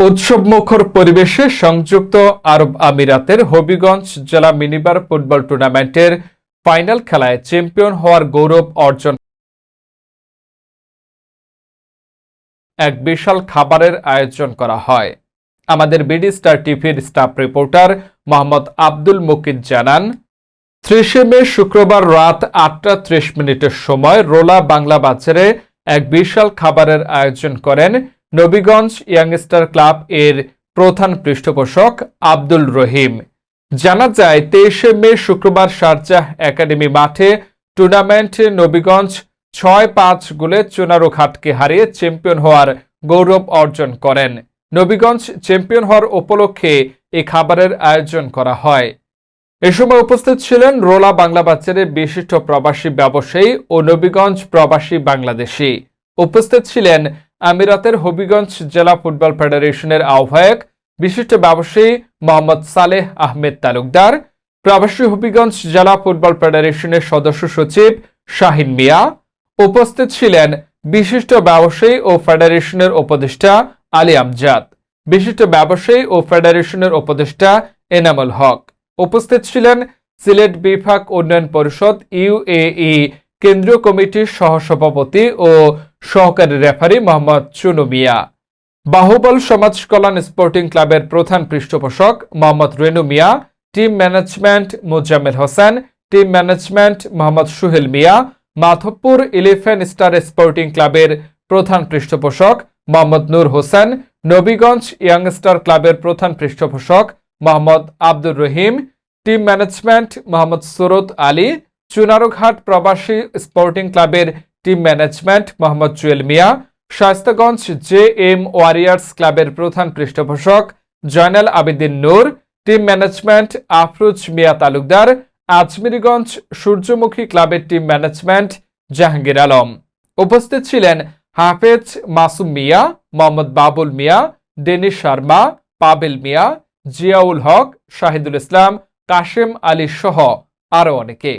উৎসবমুখর পরিবেশে সংযুক্ত আরব আমিরাতের হবিগঞ্জ জেলা মিনিবার ফুটবল টুর্নামেন্টের ফাইনাল খেলায় চ্যাম্পিয়ন হওয়ার গৌরব অর্জন এক বিশাল খাবারের আয়োজন করা হয়। আমাদের বিডি স্টার টিভির স্টাফ রিপোর্টার মোহাম্মদ আব্দুল মুকিদ জানান, ত্রিশে মে শুক্রবার রাত আটটা ত্রিশ মিনিটের সময় রোলা বাংলা বাজারে এক বিশাল খাবারের আয়োজন করেন নবীগঞ্জ ইয়াংস্টার ক্লাব এর প্রধান পৃষ্ঠপোষক আব্দুল রহিম। জানা যায়, তেইশে মে শুক্রবার শারজাহ একাডেমি মাঠে টুর্নামেন্টে নবীগঞ্জ ছয় পাঁচ গোলে চুনারুঘাটকে হারিয়ে চ্যাম্পিয়ন হওয়ার গৌরব অর্জন করেন। নবীগঞ্জ চ্যাম্পিয়ন হওয়ার উপলক্ষে এই খাবারের আয়োজন করা হয়। এ সময় উপস্থিত ছিলেন রোলা বাংলা বাজারের বিশিষ্ট প্রবাসী ব্যবসায়ী ও নবীগঞ্জ প্রবাসী বাংলাদেশি। উপস্থিত ছিলেন আমিরাতের হবিগঞ্জ জেলা ফুটবল ফেডারেশনের আহ্বায়ক, বিশিষ্ট ব্যবসায়ী মোহাম্মদ সালেহ আহমেদ তালুকদার, প্রবাসী হবিগঞ্জ জেলা ফুটবল ফেডারেশনের সদস্য সচিব শাহিন মিয়া, উপস্থিত ছিলেন বিশিষ্ট ব্যবসায়ী ও ফেডারেশনের উপদেষ্টা আলী আমজাদ, বিশিষ্ট ব্যবসায়ী ও ফেডারেশনের উপদেষ্টা এনামুল হক, উপস্থিত ছিলেন সিলেট বিভাগ উন্নয়ন পরিষদ ইউএই কেন্দ্রীয় কমিটির সহসভাপতি ও সহকারী রেফারি মোহাম্মদ চুনু মিয়া বাহুবল সমাজ কল্যাণ স্পোর্টিং ক্লাবের প্রধান পৃষ্ঠপোষক Mohammad Renu Miah, team management Muzammel Hossain, team management Mohammad Suhel Miah, Madhabpur eleven star sporting ক্লাবের প্রধান পৃষ্ঠপোষক মোহাম্মদ নূর হোসেন, নবীগঞ্জ ইয়াংস্টার ক্লাবের প্রধান পৃষ্ঠপোষক মোহাম্মদ আব্দুর রহিম, টিম ম্যানেজমেন্ট মোহাম্মদ সুরত আলী, চুনারুঘাট প্রবাসী স্পোর্টিং ক্লাবের team management, Mohammad Jewel Mia Shastaganj J M warriors ক্লাবের প্রধান পৃষ্ঠপোষক জয়নাল আবেদিন নূর, টিম ম্যানেজমেন্ট আফরুজ মিয়া তালুকদার, আজমিরিগঞ্জ সূর্যমুখী ক্লাবের টিম ম্যানেজমেন্ট জাহাঙ্গীর আলম। উপস্থিত ছিলেন হাফেজ মাসুম মিয়া, মোহাম্মদ বাবুল মিয়া, ডেনিস শর্মা, পাবেল মিয়া, জিয়াউল হক, শাহিদুল ইসলাম, কাশেম আলী সহ আরও অনেকে।